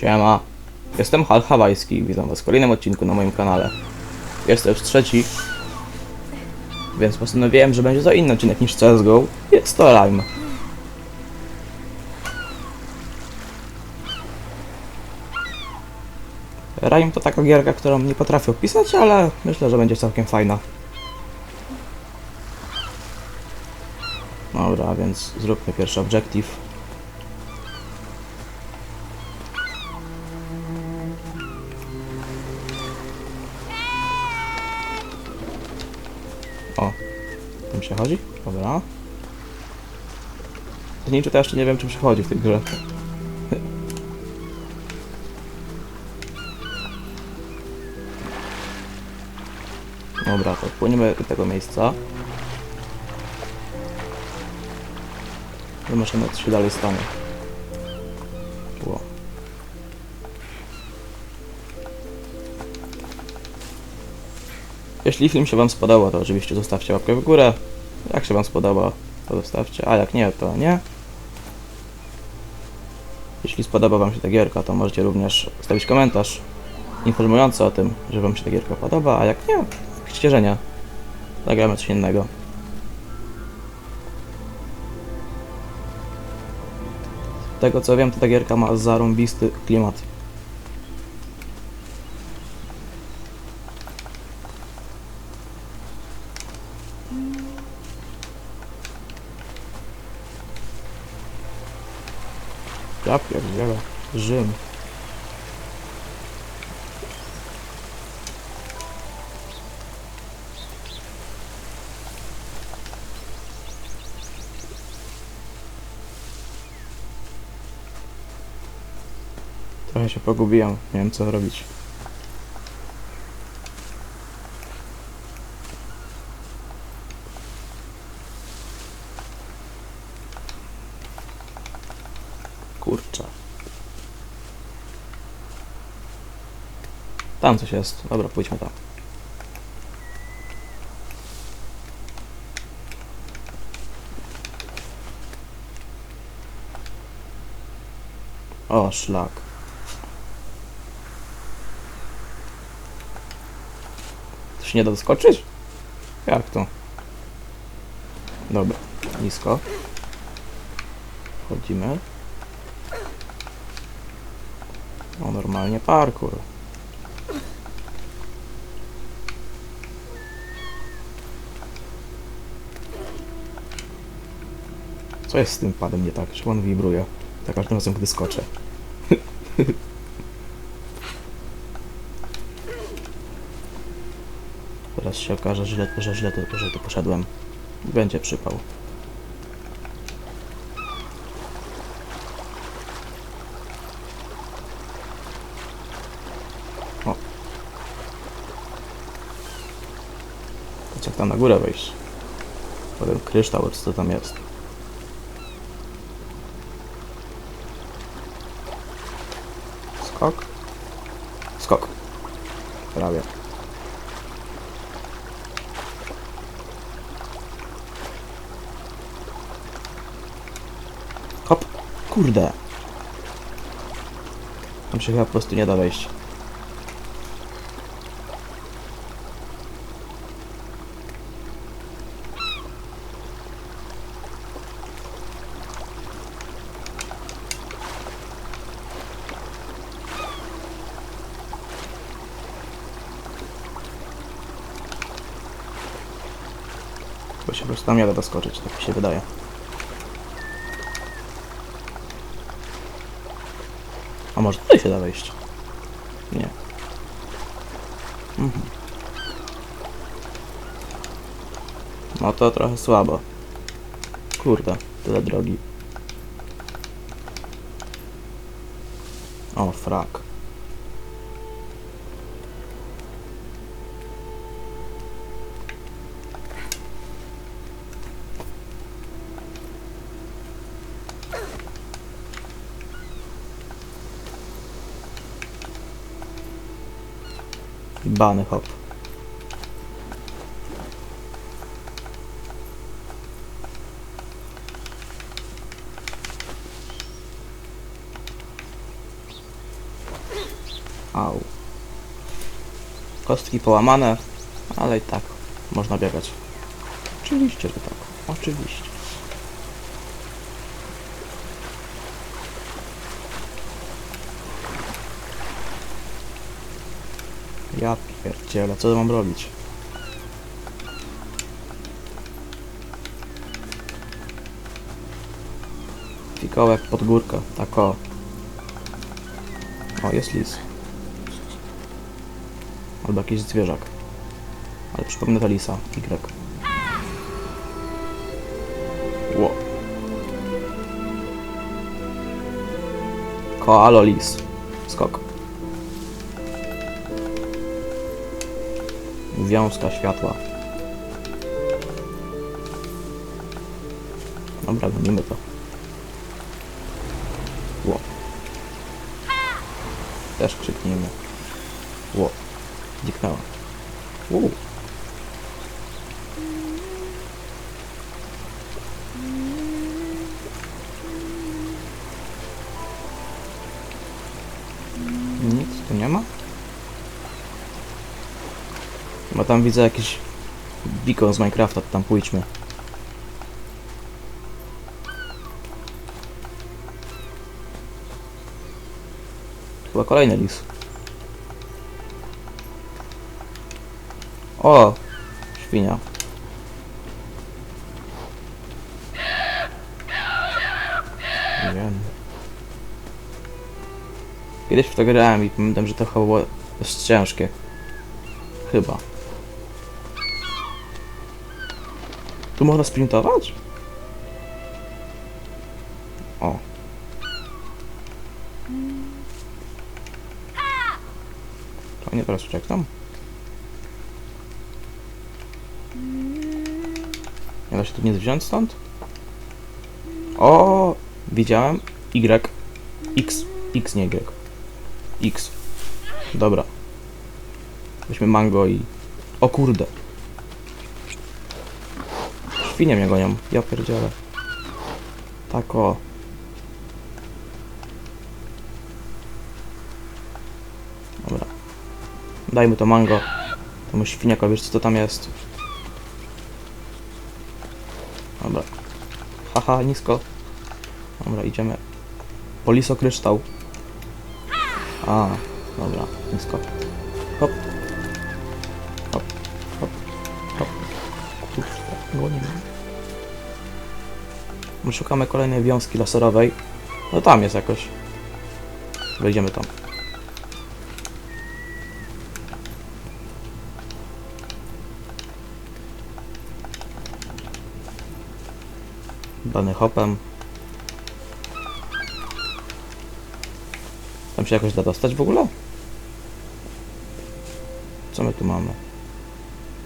Siema. Jestem Hal Hawajski i witam was w kolejnym odcinku na moim kanale. Jest to już trzeci, więc postanowiłem, że będzie to inny odcinek niż CSGO. Jest to Rime. Rime to taka gierka, którą nie potrafię opisać, ale myślę, że będzie całkiem fajna. Dobra, więc zróbmy pierwszy objective. Tym się chodzi? Dobra. Zasadniczo to jeszcze nie wiem, czym się chodzi w tej grze. Dobra, to płyniemy do tego miejsca. Zobaczymy, co się dalej stanie. Jeśli film się Wam spodobał, to oczywiście zostawcie łapkę w górę. Jak się Wam spodoba, to zostawcie, a jak nie, to nie. Jeśli spodoba Wam się ta gierka, to możecie również zostawić komentarz informujący o tym, że Wam się ta gierka podoba, a jak nie, piszcie, że nie. Zagramy coś innego. Z tego co wiem, to ta gierka ma zarąbisty klimat. Rzym. Trochę się pogubiłem, nie wiem co robić. Kurczę. Tam coś jest. Dobra, pójdźmy tam. O, szlak. To się nie da doskoczyć? Jak to? Dobra, nisko. Wchodzimy. No normalnie parkour. Co jest z tym padem nie tak? Czy on wibruje? Za każdym razem, gdy skoczę. Teraz się okaże, że źle, że źle to, że to poszedłem. Będzie przypał. O. Jak tam na górę wejść? Potem kryształ, co tam jest. Skok. Skok. Prawie. Hop. Kurde. Tam się chyba po prostu nie da wejść. Tam nie da doskoczyć, tak mi się wydaje. A może tutaj się da wejść? Nie. Mhm. No to trochę słabo. Kurde, tyle drogi. O, frak. Bany hop. Au. Kostki połamane, ale i tak można biegać. Oczywiście, że tak. Oczywiście. Ja pierdzielę, co mam robić? Fikołek pod górkę, tak o. O, jest lis. Albo jakiś zwierzak. Ale przypomnę to lisa. Y. Ło. Koalo lis. Skok. Wiązka światła. Dobra, gonimy to. Ło. Też krzyknijmy. Ło. Dziknęła. Uu. Tam widzę jakiś beacon z Minecrafta, to tam pójdźmy. Chyba kolejny lis. O! Świnia. Kiedyś w to grałem i pamiętam, że to chyba było dość ciężkie. Chyba. Tu można sprintować? O. To nie teraz uciekam. Nie da się tu nic wziąć stąd? O, widziałem. Y. X. X, nie Y. X. Dobra. Weźmy mango i... O kurde. Świnie mnie gonią. Ja pierdzielę. Tak o. Dobra. Dajmy to mango. Temu świniakowi, wiesz co to tam jest. Dobra. Haha, nisko. Dobra, idziemy. Poliso kryształ. A, dobra, nisko. My szukamy kolejnej wiązki laserowej. No tam jest jakoś. Wejdziemy tam. Dany hopem. Tam się jakoś da dostać w ogóle? Co my tu mamy?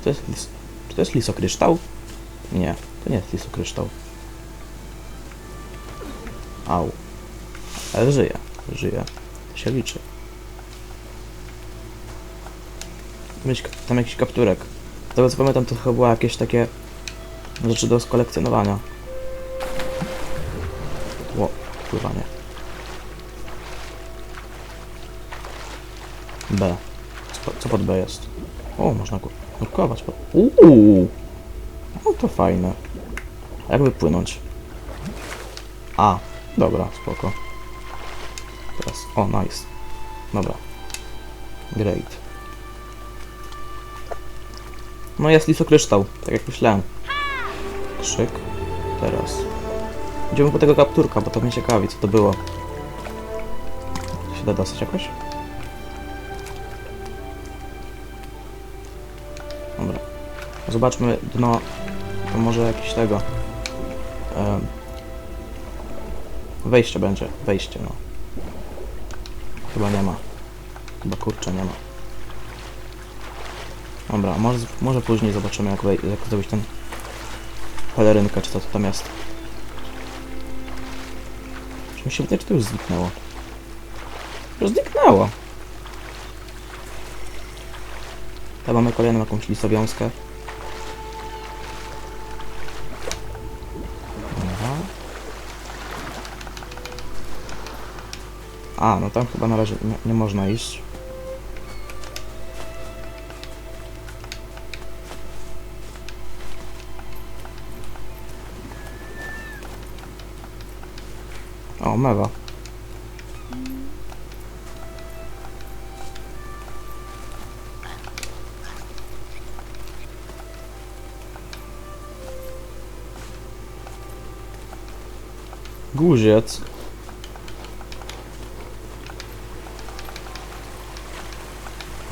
To jest lis... Czy to jest lisokryształ? Nie, to nie jest lisokryształ. Au. Ale żyje, żyje. To się liczy. Mieć tam jakiś kapturek. Tego co pamiętam to chyba było jakieś takie rzeczy do skolekcjonowania. Ło, pływanie. B. Co, pod B jest? O, można nurkować. Uuu! No to fajne. A jak wypłynąć? A, dobra, spoko. Teraz, o, nice. Dobra. Great. No jest lisokryształ, tak jak myślałem. Krzyk. Teraz. Idziemy po tego kapturka, bo to mnie ciekawi, co to było. To się da dostać jakoś? Dobra. Zobaczmy dno. To może jakiś tego. em, wejście będzie. Wejście, no. Chyba nie ma. Chyba kurczę nie ma. Dobra, może, może później zobaczymy jak, wej- jak zrobić ten pelerynkę, czy to co tam jest. Czy mi się wydaje, czy to już zniknęło? Już zniknęło. Tam mamy kolejną jakąś listowiązkę. A, no tam chyba na razie nie, nie można iść. O, mewa. Guziec.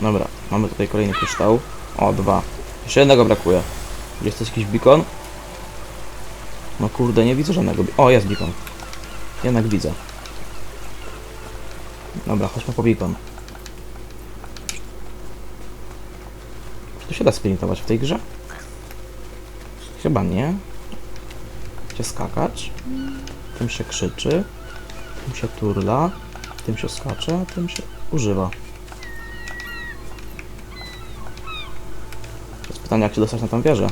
Dobra, mamy tutaj kolejny kryształ. O, dwa. Jeszcze jednego brakuje. Gdzie jest jakiś beacon? No kurde, nie widzę żadnego. O, jest beacon. Jednak widzę. Dobra, chodźmy po beacon. Czy tu się da sprintować w tej grze? Chyba nie. Gdzie skakać? Tym się krzyczy. Tym się turla. Tym się skacze, a tym się używa. To jest pytanie, jak się dostać na tą wieżę.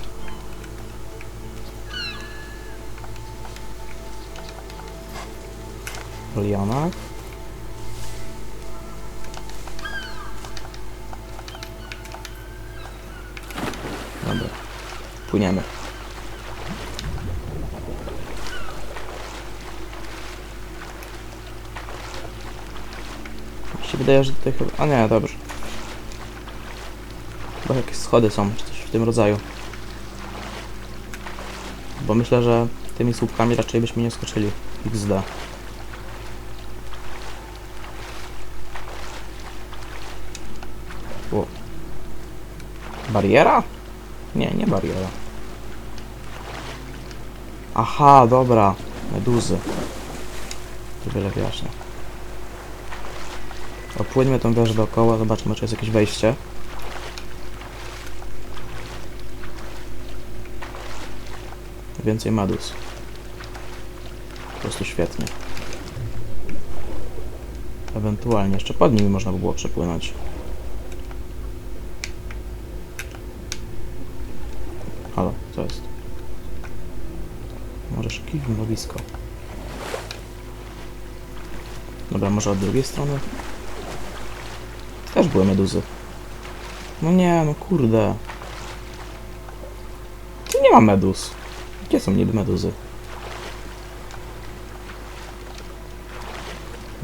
Po lianach. Dobra. Płyniemy. Mi się wydaje, że tutaj chyba... A nie, dobrze. Chyba jakieś schody są, czy coś w tym rodzaju. Bo myślę, że tymi słupkami raczej byśmy nie skoczyli. XD. O. Bariera? Nie, nie bariera. Aha, dobra. Meduzy. To wiele wyjaśnia. Opłyńmy tą wieżę dookoła, zobaczmy, czy jest jakieś wejście. Więcej medus. Po prostu świetnie. Ewentualnie jeszcze pod nimi można by było przepłynąć. Halo, co jest? Może szkif mrowisko. Dobra, może od drugiej strony? Też były meduzy. No nie, no kurde. Tu nie ma meduz. Gdzie są niby meduzy?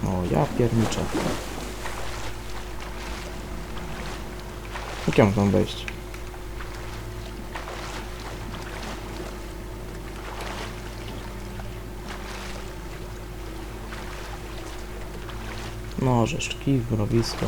No ja pierniczę. Jak ja mam tam wejść? No, rzeszczki, mrowisko.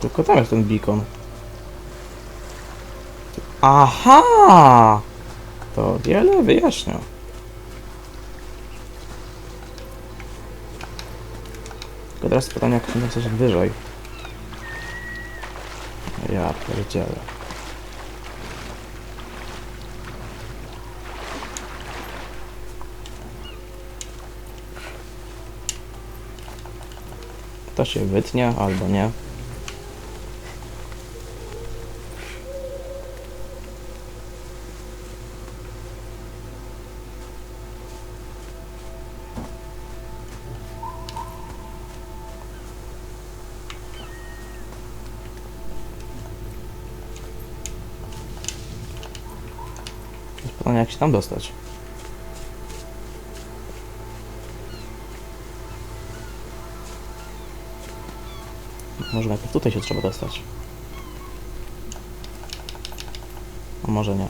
Tylko tam jest ten beacon. Aha! To wiele wyjaśnia. Tylko teraz pytanie, jak się dostać wyżej. Ja pierdzielę. To się wytnie, albo nie. Pytanie, jak się tam dostać. Może najpierw tutaj się trzeba dostać. A może nie.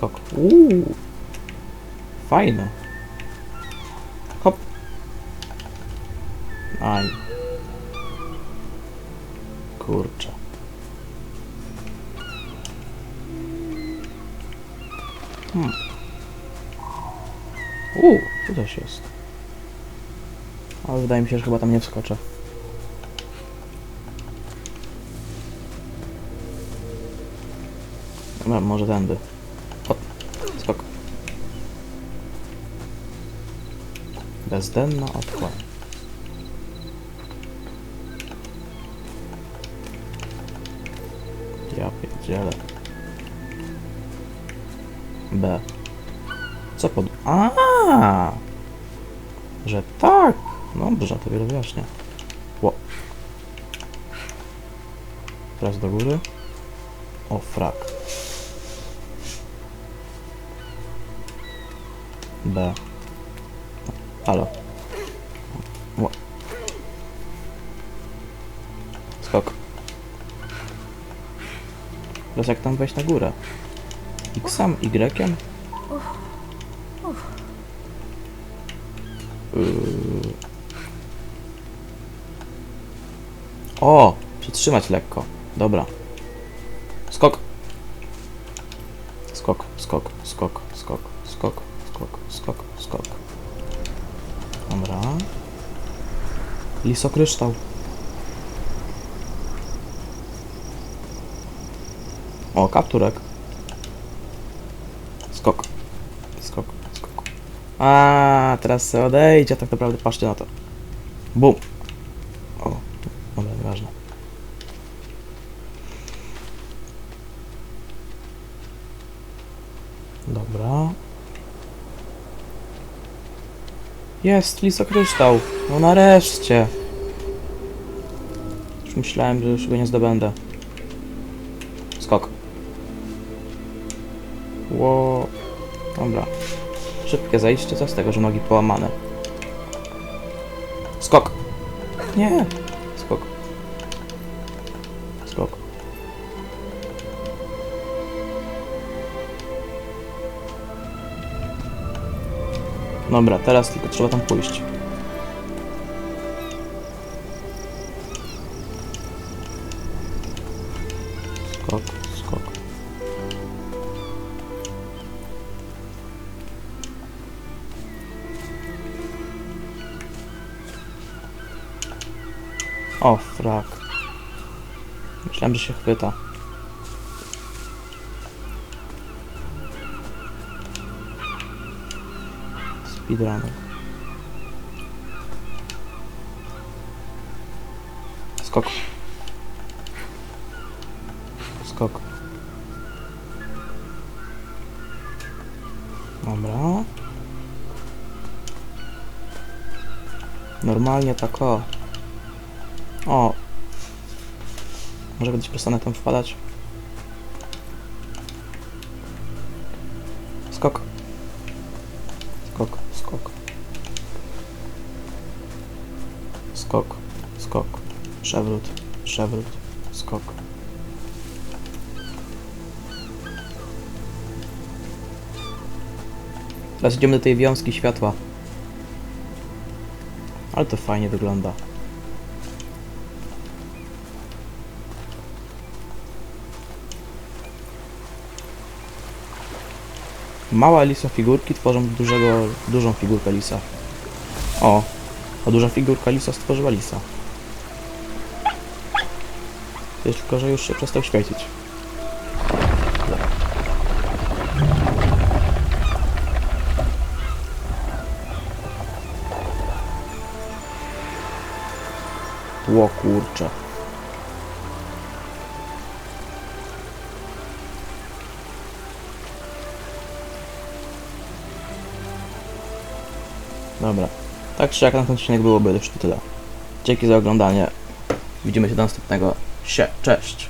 Skok. Uuu. Fajne. Hop. Aj. Kurczę. Hmm. Uuu, tu też jest. Ale wydaje mi się, że chyba tam nie wskoczę. No, może tędy. O, skok. Bezdenna otchłań. Ja pierdzielę. B. Co pod... A, Że tak! Dobrze, to wiele wyjaśnia. Ło. Teraz do góry. O, frak. B. Halo. Skok. Teraz jak tam wejść na górę? X-am, Y-iem? Yy. O! Przytrzymać lekko. Dobra. Skok, skok, skok, skok, skok, skok, skok. Dobra. Lisokryształ. O, kapturek. Skok. Skok, skok. A, teraz se odejdzie, tak naprawdę patrzcie na to. Bum. O, dobra, nieważne. Dobra. Jest, lisokryształ. No nareszcie. Już myślałem, że już go nie zdobędę. Skok. Ło. Dobra. Szybkie zejście, co z tego, że nogi połamane. Skok. Nie. Dobra, teraz tylko trzeba tam pójść. Skok, skok. O, frak. Myślałem, że się chwyta. Speedrunner. Skok. Skok. Dobra. Normalnie tak o. O. Może kiedyś przestanę tam wpadać. Skok. Skok, skok. Skok, skok. Przewrót, przewrót, skok. Teraz idziemy do tej wiązki światła. Ale to fajnie wygląda. Mała lisa figurki tworzą dużego, dużą figurkę lisa. O, a duża figurka lisa stworzyła lisa. Tylko, że już się przestał świecić. Dobra. Tak czy jak na ten odcinek byłoby już to tyle. Dzięki za oglądanie. Widzimy się do następnego. Sie, cześć.